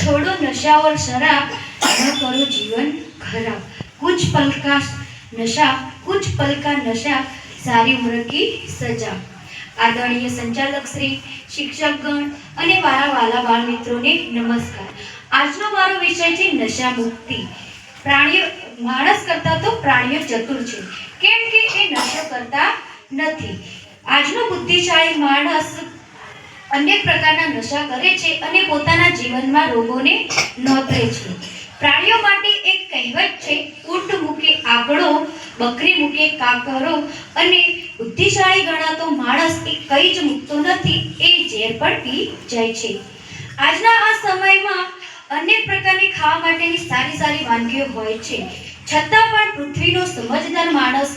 छोड़ो नशा और शराब न करो जीवन खराब कुछ पल का नशा कुछ पल का नशा સારી ઉંમર કી સજા આદરણીય સંચાલક શ્રી શિક્ષકગણ અને મારા વાલા બાળ મિત્રોને નમસ્કાર આજનો મારો વિષય છે નશા મુક્તિ પ્રાણીઓ માણસ કરતા તો પ્રાણીઓ ચતુર છે કેમ કે એ નશો કરતા નથી આજનો બુદ્ધિશાળી માણસ અનેક પ્રકારના નશા કરે છે અને પોતાના જીવનમાં રોગોને નોતરે છે. પ્રાણીઓ માટે એક કહેવત છે ઊંટ મૂકે આંકડો, બકરી મૂકે કાકરો અને બુદ્ધિશાળી ગણાતો માણસ એ કઈ જ મૂકતો નથી, એ ઝેર પણ પી જાય છે. આજના આ સમયમાં અનેક પ્રકારની ખાવા માટેની સારી સારી વાનગીઓ હોય છે. છતાં પણ પૃથ્વીનો સમજદાર માણસ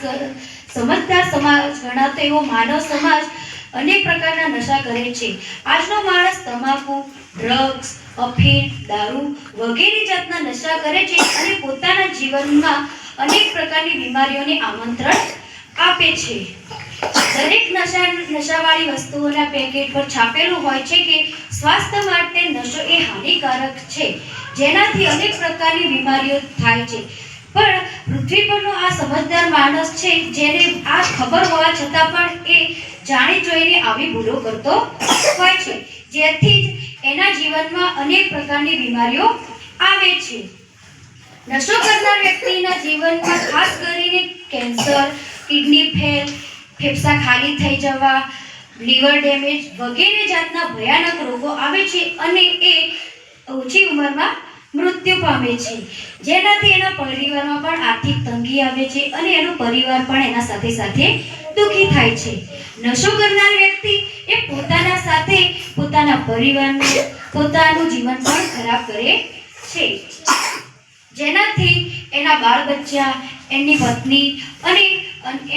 સમજદાર સમાજ ગણાતો એવો માનવ સમાજ અનેક પ્રકારના નશા કરે છે. આજનો માણસ તમાકુ ડ્રગ્સ અફીણ, દારૂ વગેરે જાતના નશા કરે છે અને પોતાના જીવનમાં અનેક પ્રકારની બીમારીઓને આમંત્રણ આપે છે. દરેક નશા, નશાવાળી વસ્તુઓના પેકેટ પર છાપેલું હોય છે કે સ્વાસ્થ્ય માટે નશો એ હાનિકારક છે. જેનાથી અનેક પ્રકારની બીમારીઓ થાય છે. પણ પૃથ્વી પરનો આ સમજદાર માણસ છે જેને આ ખબર હોવા છતાં પણ એ જાણી જોઈને આવી ભૂલો કરતો હોય છે. જેથી એના જીવનમાં અનેક પ્રકારની બીમારીઓ આવે છે. નશો કરનાર વ્યક્તિના જીવનમાં ખાસ કરીને કેન્સર, કિડની ફેલ, ફેફસા ખાલી થઈ જવા, લીવર ડેમેજ વગેરે જાતના ભયાનક રોગો આવે છે અને એ ઓછી ઉંમરમાં મૃત્યુ પામે છે. જેનાથી એના પરિવારમાં પણ આર્થિક તંગી આવે છે અને એનો પરિવાર પણ એના સાથે સાથે દુઃખી થાય છે. નશો કરનાર વ્યક્તિ એ પોતાના સાથે પોતાના પરિવારનું પોતાનું જીવન પણ ખરાબ કરે છે. જેનાથી એના બાળ બચ્ચા એની પત્ની અને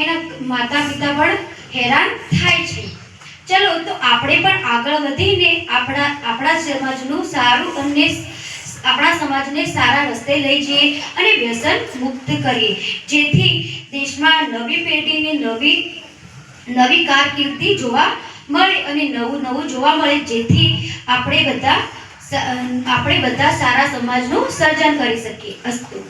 એના માતા પિતા પણ હેરાન થાય છે. ચલો, તો આપણે પણ આગળ વધીને આપણા આપણા સમાજનું સારું અને આપણા સમાજને સારા રસ્તે લઈ જઈએ અને વ્યસન મુક્ત કરીએ. જેથી દેશમાં નવી પેઢીને નવી નવી કારકિર્દી જોવા મળે અને નવું નવું જોવા મળે, જેથી આપણે બધા આપણે બધા સારા સમાજનું સર્જન કરી શકીએ. અસ્તુ.